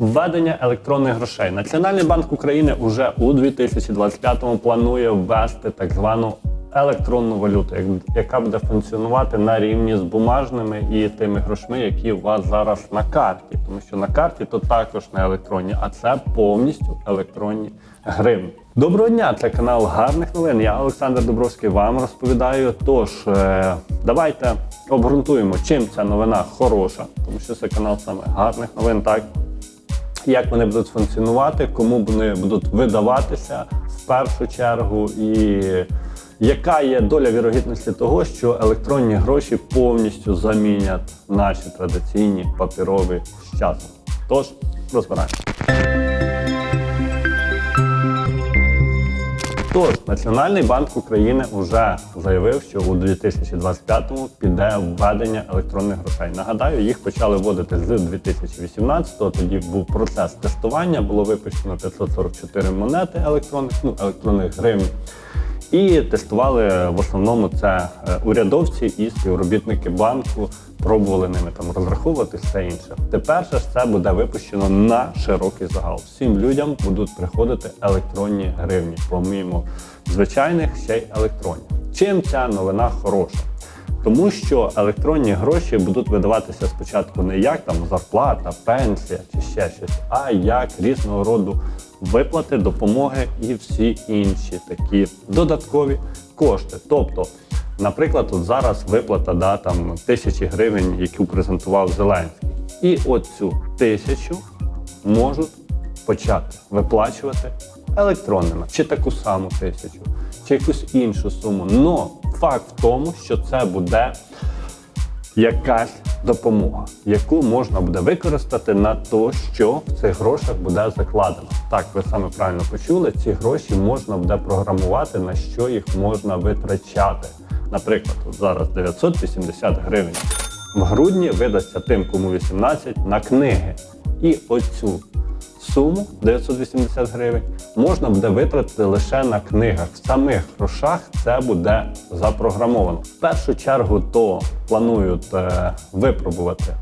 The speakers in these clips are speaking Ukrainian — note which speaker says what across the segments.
Speaker 1: Введення електронних грошей. Національний банк України уже у 2025-му планує ввести так звану електронну валюту, яка буде функціонувати на рівні з бумажними і тими грошми, які у вас зараз на карті. Тому що на карті то також не електронні, а це повністю електронні гривні. Доброго дня! Це канал гарних новин. Я Олександр Добровський вам розповідаю. Тож е, давайте обґрунтуємо, чим ця новина хороша, тому що це канал саме гарних новин. Так як вони будуть функціонувати, кому вони будуть видаватися в першу чергу, і яка є доля вірогідності того, що електронні гроші повністю замінять наші традиційні паперові з часом. Тож розбираємо. Тож, Національний банк України вже заявив, що у 2025-му піде введення електронних грошей. Нагадаю, їх почали вводити з 2018-го. Тоді був процес тестування, було випущено 544 монети електронних, ну електронних гривень. І тестували в основному це е, урядовці і співробітники банку, пробували ними там розраховувати все інше. Тепер же це буде випущено на широкий загал. Всім людям будуть приходити електронні гривні, помимо звичайних ще й електронні. Чим ця новина хороша? Тому що електронні гроші будуть видаватися спочатку не як там зарплата, пенсія чи ще щось, а як різного роду виплати, допомоги і всі інші такі додаткові кошти. Тобто, наприклад, от зараз виплата да, там, тисячі гривень, яку презентував Зеленський. І оцю тисячу можуть почати виплачувати електронними, чи таку саму тисячу, чи якусь іншу суму. Но факт в тому, що це буде якась допомога, яку можна буде використати на те, що в цих грошах буде закладено. Так, ви саме правильно почули, ці гроші можна буде програмувати, на що їх можна витрачати. Наприклад, от зараз 980 гривень. В грудні видасться тим, кому 18 на книги. І оцю суму 980 гривень можна буде витратити лише на книгах. В самих грошах це буде запрограмовано. В першу чергу то планують е, випробувати.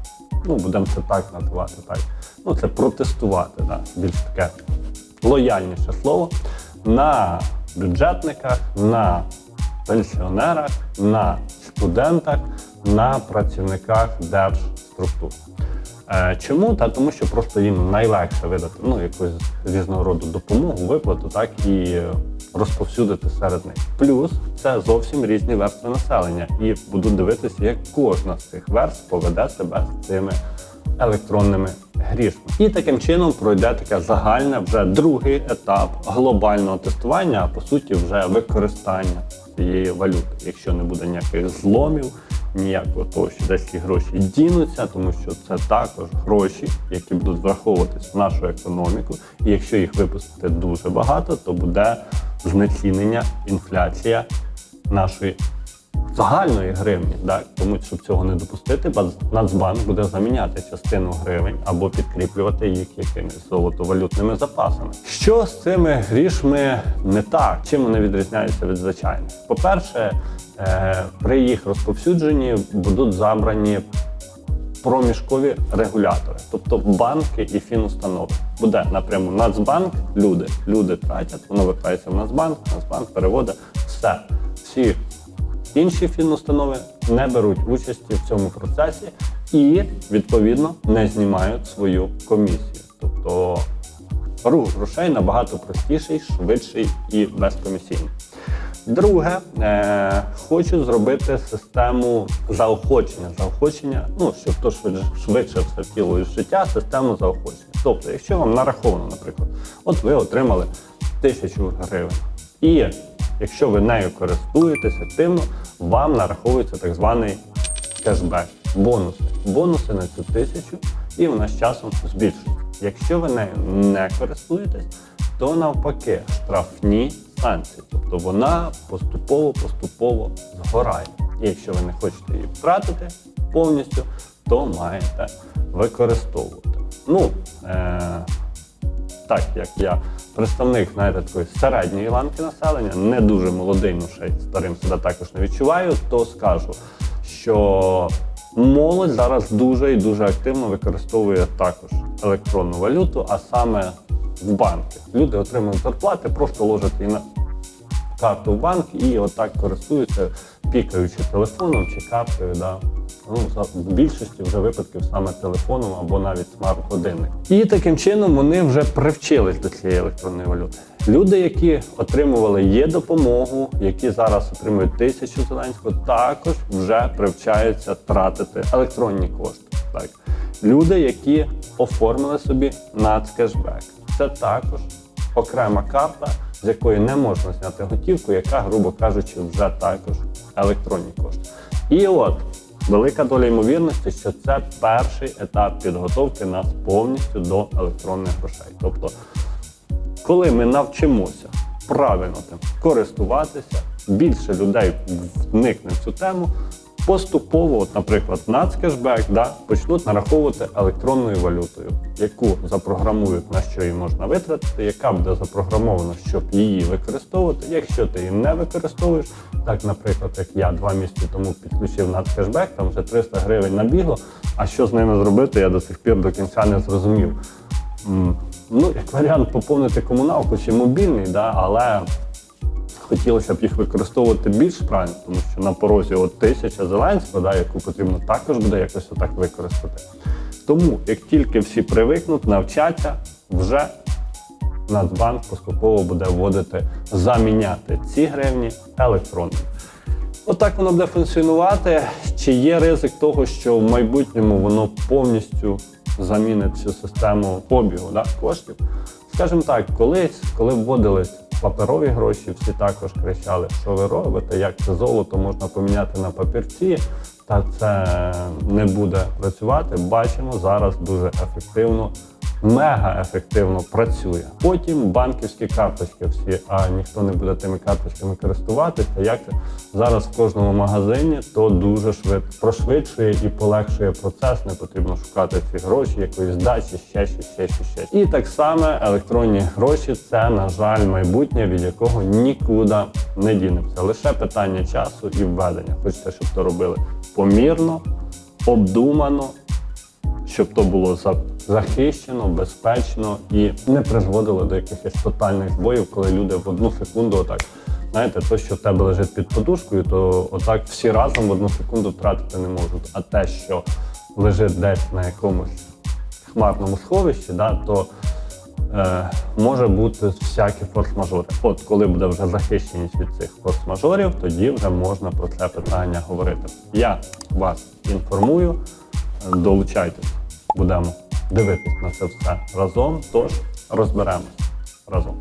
Speaker 1: Ну, будемо це так називати. Так. Ну, це протестувати, да, більш таке лояльніше слово. На бюджетниках, на пенсіонерах, на студентах, на працівниках держструктур. Е, Чому? Та тому, що просто їм найлегше видати ну, якусь різного роду допомогу, виплату, так і розповсюдити серед них. Плюс це зовсім різні верстви населення, і будуть дивитися, як кожна з цих верств поведе себе з цими електронними грішми. І таким чином пройде таке загальне вже другий етап глобального тестування, а по суті, вже використання цієї валюти, якщо не буде ніяких зломів ніякого того, що десь ці гроші дінуться, тому що це також гроші, які будуть враховуватись в нашу економіку. І якщо їх випустити дуже багато, то буде знецінення, інфляція нашої загальної гривні. Так? Тому щоб цього не допустити, Нацбанк буде заміняти частину гривень або підкріплювати їх якимись золотовалютними запасами. Що з цими грішми не так? Чим вони відрізняються від звичайних? По-перше, е, при їх розповсюдженні будуть забрані проміжкові регулятори, тобто банки і фінустанови. Буде напряму Нацбанк, люди. Люди тратять, воно вертається в Нацбанк, Нацбанк переводить все. Всі інші фінустанови не беруть участі в цьому процесі і, відповідно, не знімають свою комісію. Тобто рух грошей набагато простіший, швидший і безкомісійний. Друге, е, хочу зробити систему заохочення. Заохочення, ну щоб то швидше, швидше все втіло із життя, систему заохочення. Тобто, якщо вам нараховано, наприклад, от ви отримали тисячу гривень, і якщо ви нею користуєтесь активно, вам нараховується так званий кешбек, бонуси. Бонуси на цю тисячу, і вона з часом збільшується. Якщо ви нею не користуєтесь, то навпаки штрафні санкції. Тобто вона поступово-поступово згорає. І якщо ви не хочете її втратити повністю, то маєте використовувати. Ну, е- так як я представник знаєте, такої середньої ланки населення, не дуже молодий, ну ще старим себе також не відчуваю, то скажу, що Молодь зараз дуже і дуже активно використовує також електронну валюту, а саме в банки. Люди отримують зарплати, просто ложать її на карту в банк і отак користуються, пікаючи телефоном чи карткою. Да. Ну, в більшості вже випадків саме телефоном або навіть смарт-годинник. І таким чином вони вже привчились до цієї електронної валюти. Люди, які отримували є допомогу, які зараз отримують тисячу зеленського, також вже привчаються тратити електронні кошти. Так. Люди, які оформили собі нацкешбек, це також окрема карта, з якої не можна зняти готівку, яка, грубо кажучи, вже також електронні кошти. І от велика доля ймовірності, що це перший етап підготовки нас повністю до електронних грошей. Тобто, коли ми навчимося правильно тим користуватися, більше людей вникне в цю тему. Поступово, от, наприклад, нацкешбек да, почнуть нараховувати електронною валютою, яку запрограмують на що її можна витратити, яка буде запрограмована, щоб її використовувати. Якщо ти її не використовуєш, так, наприклад, як я два місяці тому підключив нацкешбек, там вже 300 гривень набігло. А що з ними зробити, я до сих пір до кінця не зрозумів. Ну, як варіант поповнити комуналку чи мобільний, да, але хотілося б їх використовувати більш правильно, тому що на порозі от тисяча Зеленського, да, яку потрібно також буде якось отак використати. Тому, як тільки всі привикнуть, навчаться, вже Нацбанк поступово буде вводити, заміняти ці гривні електронними. Отак воно буде функціонувати. Чи є ризик того, що в майбутньому воно повністю замінить цю систему обігу да, коштів? Скажімо так, колись, коли вводились паперові гроші, всі також кричали, що ви робите, як це золото можна поміняти на папірці, та це не буде працювати. Бачимо зараз дуже ефективно мега ефективно працює. Потім банківські карточки всі, а ніхто не буде тими карточками користуватися. Як зараз в кожному магазині, то дуже швидко прошвидшує і полегшує процес. Не потрібно шукати ці гроші, якоїсь здачі, ще щось, ще щось, ще. І так само електронні гроші це, на жаль, майбутнє, від якого нікуди не дінемося. Лише питання часу і введення. Хочеться, щоб то робили помірно, обдумано щоб то було за- захищено, безпечно і не призводило до якихось тотальних збоїв, коли люди в одну секунду отак. Знаєте, то, що в тебе лежить під подушкою, то отак всі разом в одну секунду втратити не можуть. А те, що лежить десь на якомусь хмарному сховищі, да, то е, може бути всякі форс-мажори. От коли буде вже захищеність від цих форс-мажорів, тоді вже можна про це питання говорити. Я вас інформую, долучайтесь, будемо дивитись на це все разом. Тож розберемось разом.